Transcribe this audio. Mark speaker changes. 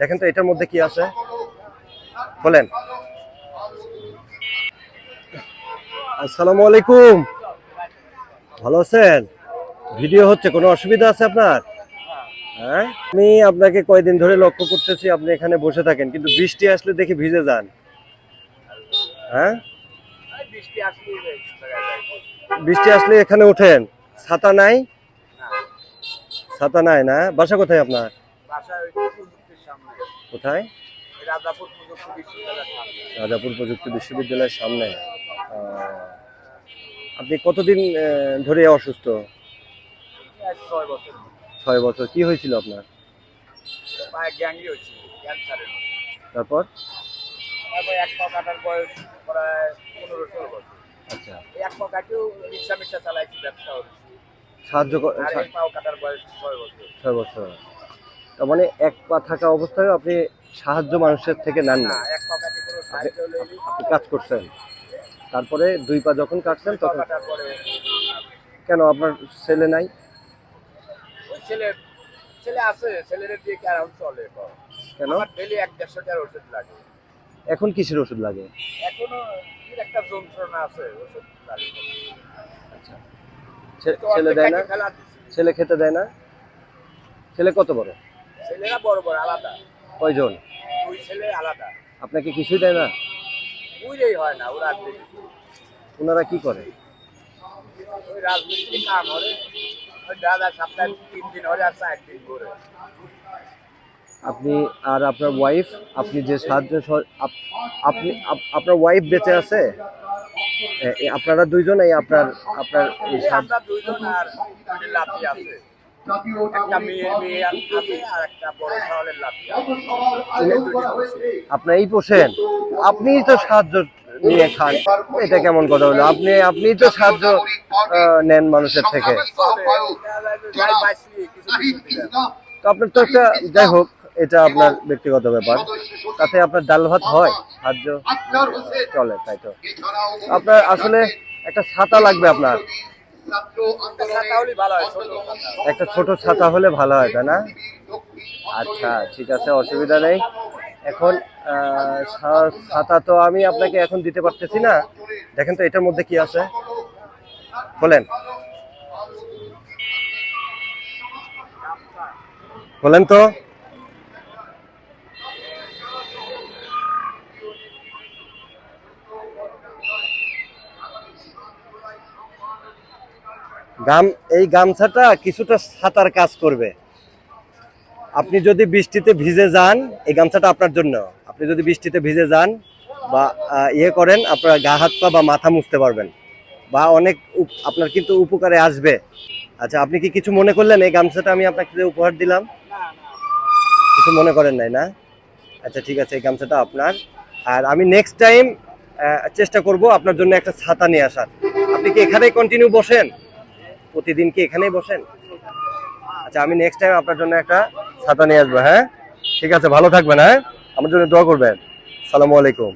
Speaker 1: দেখেন তো এটার মধ্যে কি আছে? বলেন। আসসালামু আলাইকুম ভালো আছেন? ভিডিও হচ্ছে কোনো অসুবিধা আছে আপনার? হ্যাঁ? আমি আপনাকে কয়দিন ধরে লক্ষ্য করতেছি আপনি এখানে বসে থাকেন কিন্তু বৃষ্টি আসলে দেখি ভিজে যান। হ্যাঁ? বৃষ্টি আসলে এখানে ওঠেন। ছাতা নাই? ছাতা নাই না? বাসা কোথায় আপনার? কোথায়? রাজাপুর প্রযুক্তি বিশ্ববিদ্যালয়ের সামনে। আপনি কতদিন ধরে অসুস্থ? ছয় বছর। কি হয়েছিল আপনার? তারপর?
Speaker 2: এক পা কাটার বয়স প্রায় পনেরো ষোলো বছর।
Speaker 1: আচ্ছা।
Speaker 2: এক পা কাটিও রিক্সা মিক্সা চালাইছি ব্যবসা
Speaker 1: সাহায্য
Speaker 2: কাটার বয়স ছয় বছর।
Speaker 1: ছয় বছর। মানে এক পা থাকা অবস্থায় আপনি সাহায্য মানুষের থেকে নেন
Speaker 2: না।
Speaker 1: আপনি কাজ করছেন। তারপরে দুই পা যখন কাটছেন তখন কেন আপনার ছেলে নাই?
Speaker 2: ছেলে ছেলে আছে ছেলের দিয়ে চলে?
Speaker 1: কেন?
Speaker 2: ডেলি এক দেড়শো টাকার ওষুধ লাগে।
Speaker 1: এখন কিসের ওষুধ লাগে?
Speaker 2: এখনও একটা যন্ত্রণা আছে ওষুধ লাগে।
Speaker 1: আচ্ছা। ছেলে দেয় না। ছেলে খেতে দেয় না? ছেলে কত বড়?
Speaker 2: ছেলেরা বড় বড় আলাদা।
Speaker 1: কয়জন?
Speaker 2: দুই ছেলে আলাদা।
Speaker 1: আপনাকে কিছুই দেয় না?
Speaker 2: বুঝেই হয় না ওরা
Speaker 1: ওনারা কি করে?
Speaker 2: ওই রাজমিস্ত্রি কাম করে ওই দাদা সপ্তাহে তিন দিন হলে আর চার দিন করে
Speaker 1: আপনি আর আপনার ওয়াইফ আপনি যে সাহায্য আপনি আপনার ওয়াইফ বেঁচে আছে? আপনারা দুইজন এই আপনার আপনার
Speaker 2: দুইজন আর দুইটা আছে। একটা মেয়ের মেয়ে আছে আর একটা বড় শহরের লাঠি। আছে এই
Speaker 1: পোষেন। আপনিই তো সাহায্য নিয়ে খান। এটা কেমন কথা হলো? আপনি আপনিই তো সাহায্য নেন মানুষের থেকে। তো আপনার তো একটা যাই হোক এটা আপনার ব্যক্তিগত ব্যাপার। তাতে আপনার ডাল ভাত হয় সাহায্য চলে তাই তো। আপনার আসলে একটা ছাতা লাগবে আপনার।
Speaker 2: একটা ছাতা হলেই ভালো হয় ছোট ছাতা।
Speaker 1: একটা ছোট ছাতা হলে ভালো হয় তাই না? আচ্ছা ঠিক আছে অসুবিধা নেই। এখন ছাতা তো আমি আপনাকে এখন দিতে পারতেছি না। দেখেন তো এটার মধ্যে কি আছে? বলেন। বলেন তো। গাম, এই গামছাটা কিছুটা ছাতার কাজ করবে। আপনি যদি বৃষ্টিতে ভিজে যান, এই গামছাটা আপনার জন্য। আপনি যদি বৃষ্টিতে ভিজে যান বা ইয়ে করেন, আপনার গা, হাত, পা বা মাথা মুছতে পারবেন। বা অনেক আপনার কিন্তু উপকারে আসবে। আচ্ছা আপনি কি কিছু মনে করলেন? এই গামছাটা আমি আপনাকে যে উপহার দিলাম? কিছু মনে করেন নাই, না? আচ্ছা ঠিক আছে, এই গামছাটা আপনার। আর আমি নেক্সট টাইম চেষ্টা করব আপনার জন্য একটা ছাতা নিয়ে আসার। আপনি কি এখানেই কন্টিনিউ বসেন? প্রতিদিন কি এখানেই বসেন? আচ্ছা আমি নেক্সট টাইম আপনার জন্য একটা ছাতা নিয়ে আসব হ্যাঁ? ঠিক আছে, ভালো থাকবেন হ্যাঁ? আমার জন্য দোয়া করবেন। সালামু আলাইকুম।